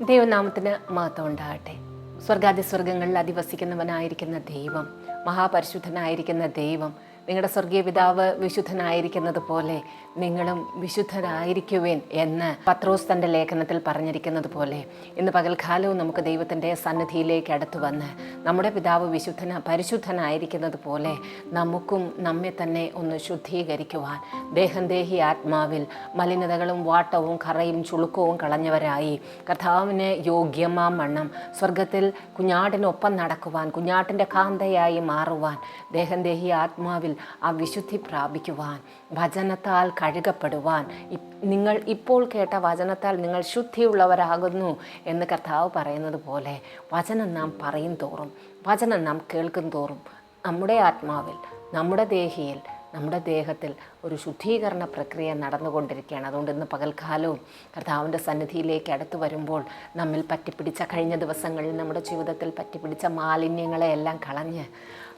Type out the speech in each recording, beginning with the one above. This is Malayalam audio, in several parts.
ദൈവനാമത്തിന് മഹത്വം ഉണ്ടാകട്ടെ. സ്വർഗാദി സ്വർഗങ്ങളിൽ അധിവസിക്കുന്നവനായിരിക്കുന്ന ദൈവം മഹാപരിശുദ്ധനായിരിക്കുന്ന ദൈവം നിങ്ങളുടെ സ്വർഗീയ പിതാവ് വിശുദ്ധനായിരിക്കുന്നത് പോലെ നിങ്ങളും വിശുദ്ധരായിരിക്കുവേൻ എന്ന് പത്രോസ് തന്റെ ലേഖനത്തിൽ പറഞ്ഞിരിക്കുന്നത് പോലെ ഇന്ന് പകൽക്കാലവും നമുക്ക് ദൈവത്തിന്റെ സന്നിധിയിലേക്ക് അടുത്തു വന്ന് നമ്മുടെ പിതാവ് വിശുദ്ധന പരിശുദ്ധനായിരിക്കുന്നത് പോലെ നമുക്കും നമ്മെ തന്നെ ഒന്ന് ശുദ്ധീകരിക്കുവാൻ ദേഹം ദേഹി ആത്മാവിൽ മലിനതകളും വാട്ടവും കറയും ചുളുക്കവും കളഞ്ഞവരായി കർത്താവിന് യോഗ്യമാം വണ്ണം സ്വർഗത്തിൽ കുഞ്ഞാടിനൊപ്പം നടക്കുവാൻ കുഞ്ഞാട്ടിന്റെ കാന്തയായി മാറുവാൻ ദേഹം ദേഹി ആത്മാവിൽ ആ വിശുദ്ധി പ്രാപിക്കുവാൻ വചനത്താൽ കഴുകപ്പെടുവാൻ. നിങ്ങൾ ഇപ്പോൾ കേട്ട വചനത്താൽ നിങ്ങൾ ശുദ്ധിയുള്ളവരാകുന്നു എന്ന് കർത്താവ് പറയുന്നത് പോലെ വചനം നാം പറയും തോറും വചനം നാം കേൾക്കും തോറും നമ്മുടെ ആത്മാവിൽ നമ്മുടെ ദേഹിയിൽ നമ്മുടെ ദേഹത്തിൽ ഒരു ശുദ്ധീകരണ പ്രക്രിയ നടന്നുകൊണ്ടിരിക്കുകയാണ്. അതുകൊണ്ട് ഇന്ന് പകൽക്കാലവും കർത്താവിന്റെ സന്നിധിയിലേക്ക് അടുത്ത് വരുമ്പോൾ നമ്മിൽ പറ്റിപ്പിടിച്ച കഴിഞ്ഞ ദിവസങ്ങളിൽ നമ്മുടെ ജീവിതത്തിൽ പറ്റിപ്പിടിച്ച മാലിന്യങ്ങളെയെല്ലാം കളഞ്ഞ്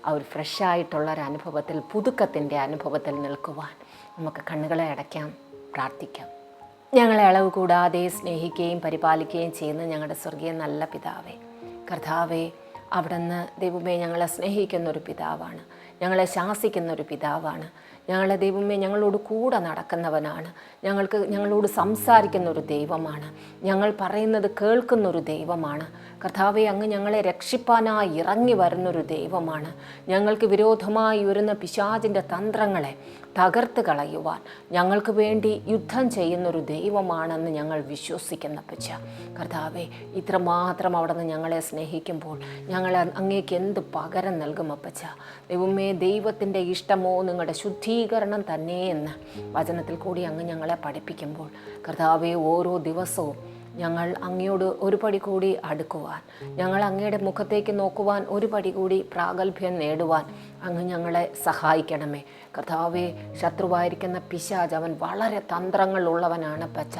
ആ ഒരു ഫ്രഷായിട്ടുള്ള ഒരു അനുഭവത്തിൽ പുതുക്കത്തിന്റെ അനുഭവത്തിൽ നിൽക്കുവാൻ നമുക്ക് കണ്ണുകളെ അടയ്ക്കാം പ്രാർത്ഥിക്കാം. ഞങ്ങളെ അളവ് കൂടാതെ സ്നേഹിക്കുകയും പരിപാലിക്കുകയും ചെയ്യുന്ന ഞങ്ങളുടെ സ്വർഗീയ നല്ല പിതാവേ കർത്താവേ അവിടുന്ന് ദൈവമേ ഞങ്ങളെ സ്നേഹിക്കുന്ന ഒരു പിതാവാണ്. ഞങ്ങളെ ശാസിക്കുന്ന ഒരു പിതാവാണ്. ഞങ്ങളെ ദൈവമേ ഞങ്ങളോട് കൂടെ നടക്കുന്നവനാണ്. ഞങ്ങൾക്ക് ഞങ്ങളോട് സംസാരിക്കുന്ന ഒരു ദൈവമാണ്. ഞങ്ങൾ പറയുന്നത് കേൾക്കുന്ന ഒരു ദൈവമാണ്. കർത്താവെ അങ്ങ് ഞങ്ങളെ രക്ഷിപ്പാനായി ഇറങ്ങി വരുന്നൊരു ദൈവമാണ്. ഞങ്ങൾക്ക് വിരോധമായി വരുന്ന പിശാചിന്റെ തന്ത്രങ്ങളെ തകർത്ത് കളയുവാൻ ഞങ്ങൾക്ക് വേണ്ടി യുദ്ധം ചെയ്യുന്നൊരു ദൈവമാണെന്ന് ഞങ്ങൾ വിശ്വസിക്കുന്ന പച്ച കർത്താവെ ഇത്രമാത്രം അവിടെ നിന്ന് ഞങ്ങളെ സ്നേഹിക്കുമ്പോൾ ഞങ്ങൾ അങ്ങേക്ക് എന്ത് പകരം നൽകും അപ്പച്ച? ദൈവമേ ദൈവത്തിന്റെ ഇഷ്ടമോ നിങ്ങളുടെ ശുദ്ധീകരണം തന്നെയെന്ന് വചനത്തിൽ കൂടി അങ്ങ് ഞങ്ങളെ പഠിപ്പിക്കുമ്പോൾ കർത്താവെ ഓരോ ദിവസവും ഞങ്ങൾ അങ്ങയോട് ഒരു പടി കൂടി അടുക്കുവാൻ. ഞങ്ങൾ അങ്ങയുടെ മുഖത്തേക്ക് നോക്കുവാൻ ഒരു പടി കൂടി പ്രാഗൽഭ്യം നേടുവാൻ അങ്ങ് ഞങ്ങളെ സഹായിക്കണമേ. കർത്താവെ ശത്രുവായിരിക്കുന്ന പിശാജ് അവൻ വളരെ തന്ത്രങ്ങളുള്ളവനാണ് പച്ച.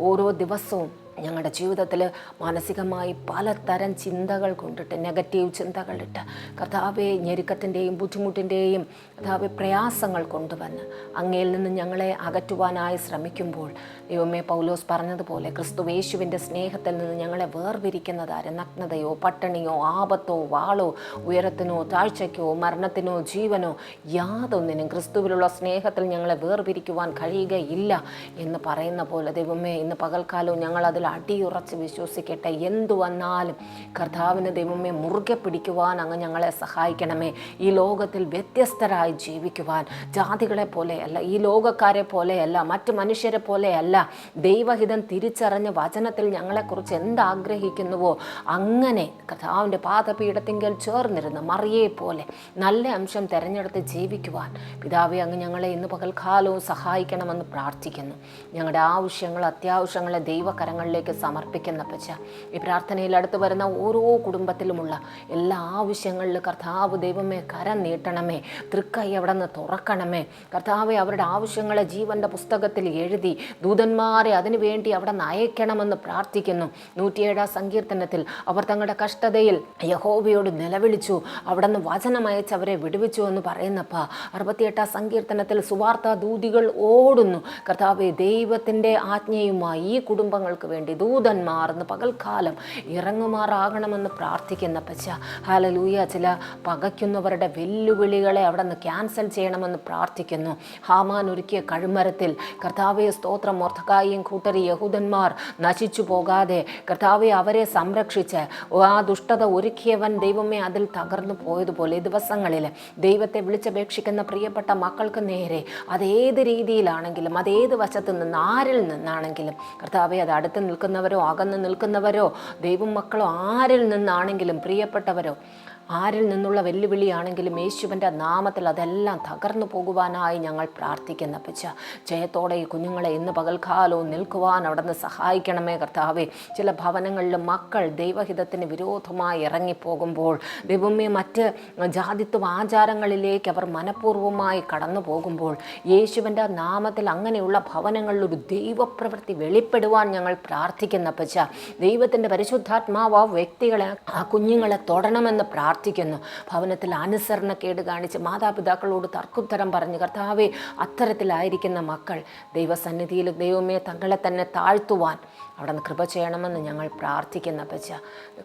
ഓരോ ദിവസവും ഞങ്ങളുടെ ജീവിതത്തിൽ മാനസികമായി പലതരം ചിന്തകൾ കൊണ്ടിട്ട് നെഗറ്റീവ് ചിന്തകളിട്ട് കഥാവെ ഞെരുക്കത്തിന്റെയും ബുദ്ധിമുട്ടിന്റെയും കഥാവെ പ്രയാസങ്ങൾ കൊണ്ടുവന്ന് അങ്ങയിൽ നിന്ന് ഞങ്ങളെ അകറ്റുവാനായി ശ്രമിക്കുമ്പോൾ ദൈവമേ പൗലോസ് പറഞ്ഞതുപോലെ ക്രിസ്തുവേശുവിന്റെ സ്നേഹത്തിൽ നിന്ന് ഞങ്ങളെ വേർതിരിക്കുന്നതാര് നഗ്നതയോ പട്ടണിയോ ആപത്തോ വാളോ ഉയരത്തിനോ താഴ്ചയ്ക്കോ മരണത്തിനോ ജീവനോ യാതൊന്നിനും ക്രിസ്തുവിലുള്ള സ്നേഹത്തിൽ ഞങ്ങളെ വേർപിരിക്കുവാൻ കഴിയുകയില്ല എന്ന് പറയുന്ന പോലെ ദൈവമേ ഇന്ന് പകൽക്കാലവും ഞങ്ങൾ അതിൽ അടിയുറച്ച് വിശ്വസിക്കട്ടെ. എന്തു വന്നാലും കർത്താവിന് ദൈവമേ മുറുകെ പിടിക്കുവാൻ അങ്ങ് ഞങ്ങളെ സഹായിക്കണമേ. ഈ ലോകത്തിൽ വ്യത്യസ്തരായി ജീവിക്കുവാൻ ജാതികളെ പോലെയല്ല ഈ ലോകക്കാരെ പോലെയല്ല മറ്റ് മനുഷ്യരെ പോലെയല്ല ദൈവഹിതം തിരിച്ചറിഞ്ഞ് വചനത്തിൽ ഞങ്ങളെക്കുറിച്ച് എന്താഗ്രഹിക്കുന്നുവോ അങ്ങനെ കർത്താവിന്റെ പാദപീഠത്തിങ്കൽ ചേർന്നിരുന്ന് മറിയെ പോലെ നല്ല അംശം തിരഞ്ഞെടുത്ത് ജീവിക്കുവാൻ പിതാവെ അങ്ങ് ഞങ്ങളെ ഇന്ന് പകൽക്കാലവും സഹായിക്കണമെന്ന് പ്രാർത്ഥിക്കുന്നു. ഞങ്ങളുടെ ആവശ്യങ്ങൾ അത്യാവശ്യങ്ങളെ ദൈവകരങ്ങളിലേക്ക് സമർപ്പിക്കുന്ന പച്ച ഈ പ്രാർത്ഥനയിൽ അടുത്ത് വരുന്ന ഓരോ കുടുംബത്തിലുമുള്ള എല്ലാ ആവശ്യങ്ങളിലും കർത്താവ് ദൈവമേ കരം നീട്ടണമേ തൃക്കൈ അവിടെ നിന്ന് തുറക്കണമേ. കർത്താവെ അവരുടെ ആവശ്യങ്ങളെ ജീവന്റെ പുസ്തകത്തിൽ എഴുതി ദൂതന്മാരെ അതിനുവേണ്ടി അവിടെ നയിക്കണമെന്ന് പ്രാർത്ഥിക്കുന്നു. നൂറ്റിയേഴാം സങ്കീർത്തനത്തിൽ അവർ തങ്ങളുടെ കഷ്ടതയിൽ യഹോവയോട് നിലവിളിച്ചു. അവിടെ നിന്ന് വചനം അവരെ വിടുവിച്ചു എന്ന് പറയുന്നപ്പ അറുപത്തിയെട്ടാം സങ്കീർത്തനത്തിൽ സുവാർത്ത ദൂതികൾ ഓടുന്നു. കർത്താവെ ദൈവത്തിന്റെ ആജ്ഞയുമായി ഈ കുടുംബങ്ങൾക്ക് വേണ്ടി ദൂതന്മാർ എന്ന് പകൽക്കാലം ഇറങ്ങുമാറാകണമെന്ന് പ്രാർത്ഥിക്കുന്ന പച്ച ഹാലലൂയ ചില പകയ്ക്കുന്നവരുടെ വെല്ലുവിളികളെ അവിടെ നിന്ന് ക്യാൻസൽ ചെയ്യണമെന്ന് പ്രാർത്ഥിക്കുന്നു. ഹാമാൻ ഒരുക്കിയ കഴുമരത്തിൽ കർത്താവെ സ്തോത്രം മൊർത്തക്കായും കൂട്ടരി യഹൂദന്മാർ നശിച്ചു പോകാതെ കർത്താവെ അവരെ സംരക്ഷിച്ച് ആ ദുഷ്ടത ഒരുക്കിയവൻ ദൈവമേ അതിൽ തകർന്നു പോയതുപോലെ ദിവസങ്ങളിൽ ദൈവത്തെ വിളിച്ചപേക്ഷിക്കുന്ന പ്രിയപ്പെട്ട മക്കൾക്ക് നേരെ അതേത് രീതിയിലാണെങ്കിലും അതേത് വശത്ത് നിന്ന് ആരിൽ നിന്നാണെങ്കിലും കർത്താവെ അത് അടുത്ത് നിൽക്കുന്നവരോ അകന്ന് നിൽക്കുന്നവരോ ദൈവം മക്കളോ ആരിൽ നിന്നാണെങ്കിലും പ്രിയപ്പെട്ടവരോ ആരിൽ നിന്നുള്ള വെല്ലുവിളിയാണെങ്കിലും യേശുവിന്റെ നാമത്തിൽ അതെല്ലാം തകർന്നു പോകുവാനായി ഞങ്ങൾ പ്രാർത്ഥിക്കുന്ന പച്ച ജയത്തോടെ ഈ കുഞ്ഞുങ്ങളെ ഇന്ന് പകൽക്കാലവും നിൽക്കുവാൻ അവിടെ നിന്ന് സഹായിക്കണമേ കർത്താവേ. ചില ഭവനങ്ങളിൽ മക്കൾ ദൈവഹിതത്തിന് വിരോധമായി ഇറങ്ങിപ്പോകുമ്പോൾ ദൈവമേ മറ്റ് ജാതിത്വ ആചാരങ്ങളിലേക്ക് അവർ മനഃപൂർവമായി കടന്നു പോകുമ്പോൾ യേശുവിന്റെ നാമത്തിൽ അങ്ങനെയുള്ള ഭവനങ്ങളിൽ ഒരു ദൈവപ്രവൃത്തി വെളിപ്പെടുവാൻ ഞങ്ങൾ പ്രാർത്ഥിക്കുന്ന പച്ച ദൈവത്തിന്റെ പരിശുദ്ധാത്മാവ് ആ വ്യക്തികളെ ആ കുഞ്ഞുങ്ങളെ തൊടണമെന്ന് പ്രാർത്ഥിക്കുന്നു. പ്രാർത്ഥിക്കുന്നു. ഭവനത്തിൽ അനുസരണക്കേട് കാണിച്ച് മാതാപിതാക്കളോട് തർക്കുത്തരം പറഞ്ഞു കർത്താവെ അത്തരത്തിലായിരിക്കുന്ന മക്കൾ ദൈവസന്നിധിയിൽ ദൈവമേ തങ്ങളെ തന്നെ താഴ്ത്തുവാൻ അവിടെ നിന്ന് കൃപ ചെയ്യണമെന്ന് ഞങ്ങൾ പ്രാർത്ഥിക്കുന്ന പച്ച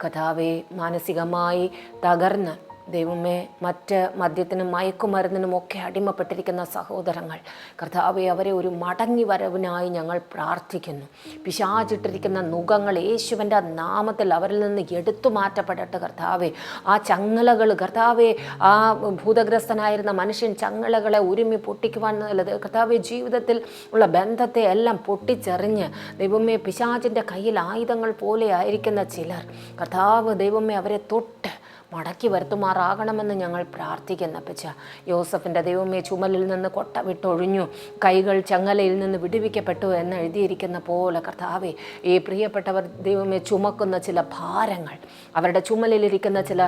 കഥാവെ മാനസികമായി തകർന്ന് ദൈവമേ മറ്റ് മദ്യത്തിനും മയക്കുമരുന്നിനും ഒക്കെ അടിമപ്പെട്ടിരിക്കുന്ന സഹോദരങ്ങൾ കർത്താവെ അവരെ ഒരു മടങ്ങി വരവിനായി ഞങ്ങൾ പ്രാർത്ഥിക്കുന്നു. പിശാചിട്ടിരിക്കുന്ന നുഖങ്ങൾ യേശുവിന്റെ നാമത്തിൽ അവരിൽ നിന്ന് എടുത്തു മാറ്റപ്പെടട്ടെ കർത്താവെ. ആ ചങ്ങലകൾ കർത്താവെ ആ ഭൂതഗ്രസ്തനായിരുന്ന മനുഷ്യൻ ചങ്ങലകളെ ഉരുമി പൊട്ടിക്കുവാൻ നല്ലത് കർത്താവെ ജീവിതത്തിൽ ഉള്ള ബന്ധത്തെ എല്ലാം പൊട്ടിച്ചെറിഞ്ഞ് ദൈവമേ പിശാചിന്റെ കയ്യിൽ ആയുധങ്ങൾ പോലെ ആയിരിക്കുന്ന ചിലർ കർത്താവ് ദൈവമേ അവരെ തൊട്ട് മടക്കി വരുത്തുമാറാകണമെന്ന് ഞങ്ങൾ പ്രാർത്ഥിക്കുന്ന അപ്പച്ച. യോസഫിന്റെ ദൈവമേ ചുമലിൽ നിന്ന് കൊട്ട വിട്ടൊഴിഞ്ഞു കൈകൾ ചങ്ങലയിൽ നിന്ന് വിടുവിക്കപ്പെട്ടു എന്ന് എഴുതിയിരിക്കുന്ന പോലെ കർത്താവെ ഈ പ്രിയപ്പെട്ടവർ ദൈവമേ ചുമക്കുന്ന ചില ഭാരങ്ങൾ അവരുടെ ചുമലിലിരിക്കുന്ന ചില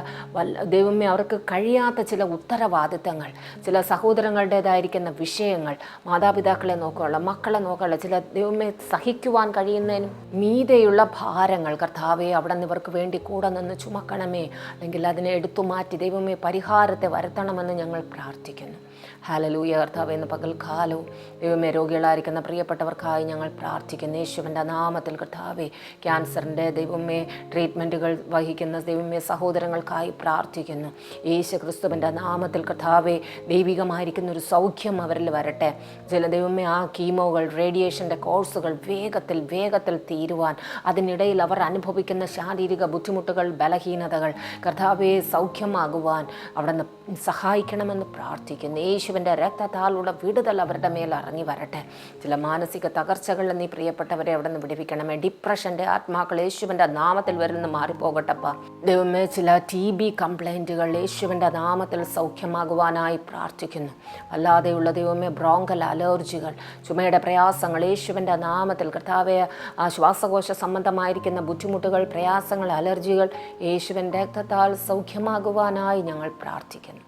ദൈവമേ അവർക്ക് കഴിയാത്ത ചില ഉത്തരവാദിത്തങ്ങൾ ചില സഹോദരങ്ങളുടേതായിരിക്കുന്ന വിഷയങ്ങൾ മാതാപിതാക്കളെ നോക്കുകയുള്ള മക്കളെ നോക്കുകയുള്ള ചില ദൈവമേ സഹിക്കുവാൻ കഴിയുന്നതിന് മീതെയുള്ള ഭാരങ്ങൾ കർത്താവെ അവിടെ നിന്ന് ഇവർക്ക് വേണ്ടി കൂടെ നിന്ന് ചുമക്കണമേ അല്ലെങ്കിൽ അതിനെ എടുത്തു മാറ്റി ദൈവമേ പരിഹാരത്തെ വരുത്തണമെന്ന് ഞങ്ങൾ പ്രാർത്ഥിക്കുന്നു. ഹാലലൂയ കർത്താവ് പകൽ പകൽക്കാലവും ദൈവമേ രോഗികളായിരിക്കുന്ന പ്രിയപ്പെട്ടവർക്കായി ഞങ്ങൾ പ്രാർത്ഥിക്കുന്നു. യേശുവിന്റെ നാമത്തിൽ കർത്താവെ ക്യാൻസറിന്റെ ദൈവമേ ട്രീറ്റ്മെന്റുകൾ വഹിക്കുന്ന ദൈവമേ സഹോദരങ്ങൾക്കായി പ്രാർത്ഥിക്കുന്നു. യേശു ക്രിസ്തുവിന്റെ നാമത്തിൽ കർത്താവെ ദൈവികമായിരിക്കുന്ന ഒരു സൗഖ്യം അവരിൽ വരട്ടെ. ചില ദൈവമേ ആ കീമോകൾ റേഡിയേഷന്റെ കോഴ്സുകൾ വേഗത്തിൽ വേഗത്തിൽ തീരുവാൻ അതിനിടയിൽ അവർ അനുഭവിക്കുന്ന ശാരീരിക ബുദ്ധിമുട്ടുകൾ ബലഹീനതകൾ കർത്താവെ സൗഖ്യമാകുവാൻ അവിടെ നിന്ന് സഹായിക്കണമെന്ന് പ്രാർത്ഥിക്കുന്നു. യേശുവിന്റെ രക്തത്താലുള്ള വിടുതൽ അവരുടെ മേൽ ഇറങ്ങി വരട്ടെ. ചില മാനസിക തകർച്ചകളിൽ നീ പ്രിയപ്പെട്ടവരെ അവിടെ നിന്ന് വിടിവിക്കണമേ. ഡിപ്രഷന്റെ ആത്മാക്കൾ യേശുവിന്റെ നാമത്തിൽ വരുന്ന മാറിപ്പോകട്ടപ്പ. ദൈവമേ ചില ടി ബി കംപ്ലൈന്റുകൾ യേശുവിന്റെ നാമത്തിൽ സൗഖ്യമാകുവാനായി പ്രാർത്ഥിക്കുന്നു. അല്ലാതെയുള്ള ദൈവമേ ബ്രോങ്കൽ അലർജികൾ ചുമയുടെ പ്രയാസങ്ങൾ യേശുവിന്റെ നാമത്തിൽ കർത്താവെ ആ ശ്വാസകോശ സംബന്ധമായിരിക്കുന്ന ബുദ്ധിമുട്ടുകൾ പ്രയാസങ്ങൾ അലർജികൾ യേശുവിന്റെ രക്തത്താൽ സൗഖ്യമാകുവാനായി ഞങ്ങൾ പ്രാർത്ഥിക്കുന്നു.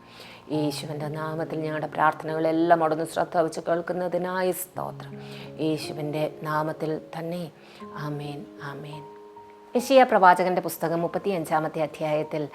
യേശുവിന്റെ നാമത്തിൽ ഞങ്ങളുടെ പ്രാർത്ഥനകളെല്ലാം അവിടുന്ന് ശ്രദ്ധ വെച്ച് കേൾക്കുന്നതിനായി സ്തോത്രം. യേശുവിന്റെ നാമത്തിൽ തന്നെ. ആമേൻ ആമേൻ. യശിയ പ്രവാചകന്റെ പുസ്തകം മുപ്പത്തി അഞ്ചാമത്തെ അധ്യായത്തിൽ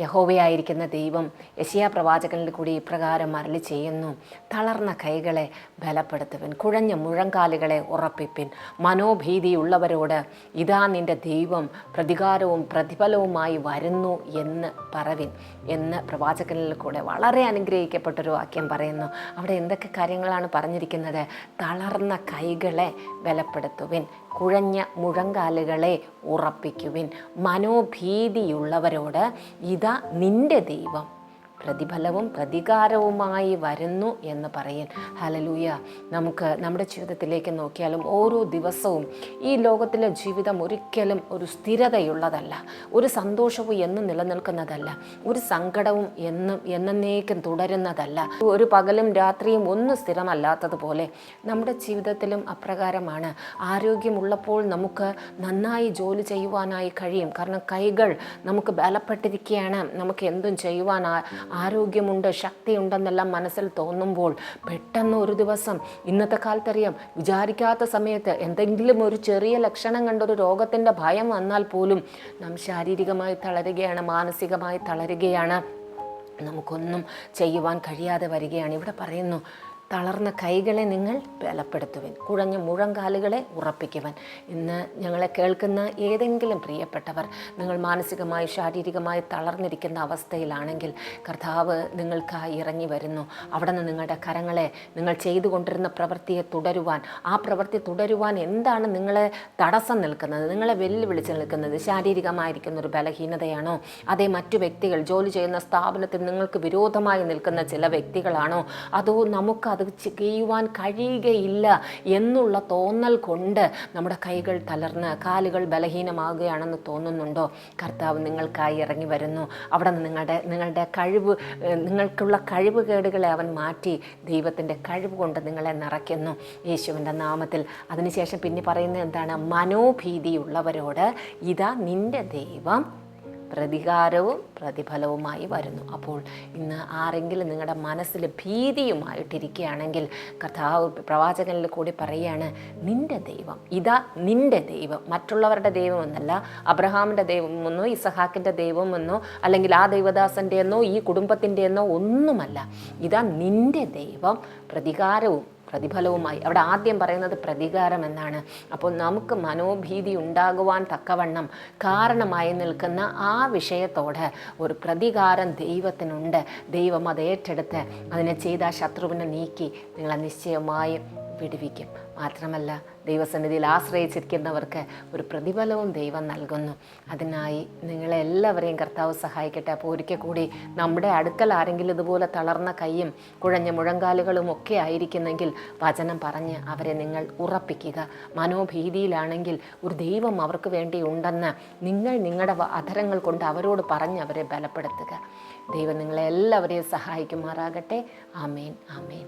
യഹോവയായിരിക്കുന്ന ദൈവം യശിയ പ്രവാചകനിൽ കൂടി ഇപ്രകാരം അരളി ചെയ്യുന്നു. തളർന്ന കൈകളെ ബലപ്പെടുത്തുവിൻ കുഴഞ്ഞ മുഴങ്കാലുകളെ ഉറപ്പിപ്പിൻ. മനോഭീതിയുള്ളവരോട് ഇതാ നിന്റെ ദൈവം പ്രതികാരവും പ്രതിഫലവുമായി വരുന്നു എന്ന് പറവിൻ എന്ന് പ്രവാചകനിൽ കൂടെ വളരെ അനുഗ്രഹിക്കപ്പെട്ടൊരു വാക്യം പറയുന്നു. അവിടെ എന്തൊക്കെ കാര്യങ്ങളാണ് പറഞ്ഞിരിക്കുന്നത്? തളർന്ന കൈകളെ ബലപ്പെടുത്തുവിൻ കുഴഞ്ഞ മുഴങ്കാലുകളെ ഉറപ്പിക്കുവിൻ. മനോഭീതിയുള്ളവരോട് ഇതാ നിന്റെ ദൈവം. പ്രതിഫലവും പ്രതികാരവുമായി വരുന്നു എന്ന് പറയും ഹലലൂയ നമുക്ക് നമ്മുടെ ജീവിതത്തിലേക്ക് നോക്കിയാലും ഓരോ ദിവസവും ഈ ലോകത്തിലെ ജീവിതം ഒരിക്കലും ഒരു സ്ഥിരതയുള്ളതല്ല. ഒരു സന്തോഷവും എന്നും നിലനിൽക്കുന്നതല്ല. ഒരു സങ്കടവും എന്നും എന്നേക്കും തുടരുന്നതല്ല. ഒരു പകലും രാത്രിയും ഒന്നും സ്ഥിരമല്ലാത്തതുപോലെ നമ്മുടെ ജീവിതത്തിലും അപ്രകാരമാണ്. ആരോഗ്യമുള്ളപ്പോൾ നമുക്ക് നന്നായി ജോലി ചെയ്യുവാനായി കഴിയും. കാരണം കൈകൾ നമുക്ക് ബലപ്പെട്ടിരിക്കുകയാണ്. നമുക്ക് എന്തും ചെയ്യുവാൻ ആ- ആരോഗ്യമുണ്ട് ശക്തിയുണ്ടെന്നെല്ലാം മനസ്സിൽ തോന്നുമ്പോൾ പെട്ടെന്ന് ഒരു ദിവസം ഇന്നത്തെ കാലത്തറിയാം വിചാരിക്കാത്ത സമയത്ത് എന്തെങ്കിലും ഒരു ചെറിയ ലക്ഷണം കണ്ടൊരു രോഗത്തിന്റെ ഭയം വന്നാൽ പോലും നാം ശാരീരികമായി തളരുകയാണ് മാനസികമായി തളരുകയാണ്. നമുക്കൊന്നും ചെയ്യുവാൻ കഴിയാതെ വരികയാണ്. ഇവിടെ പറയുന്നു തളർന്ന കൈകളെ നിങ്ങൾ ബലപ്പെടുത്തുവൻ. കുഴഞ്ഞ മുഴങ്കാലുകളെ ഉറപ്പിക്കുവൻ. ഇന്ന് ഞങ്ങളെ കേൾക്കുന്ന ഏതെങ്കിലും പ്രിയപ്പെട്ടവർ നിങ്ങൾ മാനസികമായി ശാരീരികമായി തളർന്നിരിക്കുന്ന അവസ്ഥയിലാണെങ്കിൽ കർത്താവ് നിങ്ങൾക്കായി ഇറങ്ങി വരുന്നു. അവിടെ നിന്ന് നിങ്ങളുടെ കരങ്ങളെ നിങ്ങൾ ചെയ്തുകൊണ്ടിരുന്ന പ്രവൃത്തിയെ തുടരുവാൻ. ആ പ്രവൃത്തി തുടരുവാൻ എന്താണ് നിങ്ങളെ തടസ്സം നിൽക്കുന്നത്? നിങ്ങളെ വെല്ലുവിളിച്ച് നിൽക്കുന്നത്? ശാരീരികമായിരിക്കുന്ന ഒരു ബലഹീനതയാണോ? അതേ മറ്റു വ്യക്തികൾ ജോലി ചെയ്യുന്ന സ്ഥാപനത്തിൽ നിങ്ങൾക്ക് വിരോധമായി നിൽക്കുന്ന ചില വ്യക്തികളാണോ? അതോ നമുക്കത് ചെയ്യുവാൻ കഴിയുകയില്ല എന്നുള്ള തോന്നൽ കൊണ്ട് നമ്മുടെ കൈകൾ തളർന്ന് കാലുകൾ ബലഹീനമാകുകയാണെന്ന് തോന്നുന്നുണ്ടോ? കർത്താവ് നിങ്ങൾക്കായി ഇറങ്ങി വരുന്നു. അവിടെ നിങ്ങളുടെ നിങ്ങളുടെ കഴിവ് നിങ്ങൾക്കുള്ള കഴിവുകേടുകളെ അവൻ മാറ്റി ദൈവത്തിന്റെ കഴിവ് കൊണ്ട് നിങ്ങളെ നിറയ്ക്കുന്നു. യേശുവിന്റെ നാമത്തിൽ. അതിനുശേഷം പിന്നെ പറയുന്നത് എന്താണ്? മനോഭീതിയുള്ളവരോട് ഇതാ നിന്റെ ദൈവം പ്രതികാരവും പ്രതിഫലവുമായി വരുന്നു. അപ്പോൾ ഇന്ന് ആരെങ്കിലും നിങ്ങളുടെ മനസ്സിൽ ഭീതിയുമായിട്ടിരിക്കുകയാണെങ്കിൽ കഥാവ് പ്രവാചകനിൽ കൂടി പറയുകയാണ് നിന്റെ ദൈവം ഇതാ നിന്റെ ദൈവം. മറ്റുള്ളവരുടെ ദൈവമെന്നല്ല അബ്രഹാമിന്റെ ദൈവമെന്നോ ഇസഹാക്കിന്റെ ദൈവമെന്നോ അല്ലെങ്കിൽ ആ ദൈവദാസന്റെ എന്നോ ഈ കുടുംബത്തിന്റെ എന്നോ ഒന്നുമല്ല. ഇതാ നിന്റെ ദൈവം. പ്രതികാരവും പ്രതിഫലവുമായി. അവിടെ ആദ്യം പറയുന്നത് പ്രതികാരം എന്നാണ്. അപ്പോൾ നമുക്ക് മനോഭീതി ഉണ്ടാകുവാൻ തക്കവണ്ണം കാരണമായി നിൽക്കുന്ന ആ വിഷയത്തോട് ഒരു പ്രതികാരം ദൈവത്തിനുണ്ട്. ദൈവം അത് ഏറ്റെടുത്ത് അതിനെ ചെയ്ത ശത്രുവിനെ നീക്കി നിങ്ങളെ നിശ്ചയമായും വിടുവിക്കും. മാത്രമല്ല ദൈവസന്നിധിയിൽ ആശ്രയിച്ചിരിക്കുന്നവർക്ക് ഒരു പ്രതിഫലവും ദൈവം നൽകുന്നു. അതിനായി നിങ്ങളെല്ലാവരെയും കർത്താവ് സഹായിക്കട്ടെ. അപ്പോൾ ഒരിക്കൽ കൂടി നമ്മുടെ അടുക്കൽ ആരെങ്കിലും ഇതുപോലെ തളർന്ന കൈയും കുഴഞ്ഞ മുഴങ്കാലുകളും ഒക്കെ ആയിരിക്കുന്നെങ്കിൽ വചനം പറഞ്ഞ് അവരെ നിങ്ങൾ ഉറപ്പിക്കുക. മനോഭീതിയിലാണെങ്കിൽ ഒരു ദൈവം അവർക്ക് വേണ്ടി ഉണ്ടെന്ന് നിങ്ങൾ നിങ്ങളുടെ അധരങ്ങൾ കൊണ്ട് അവരോട് പറഞ്ഞ് അവരെ ബലപ്പെടുത്തുക. ദൈവം നിങ്ങളെ എല്ലാവരെയും സഹായിക്കുമാറാകട്ടെ. ആമേൻ ആമേൻ.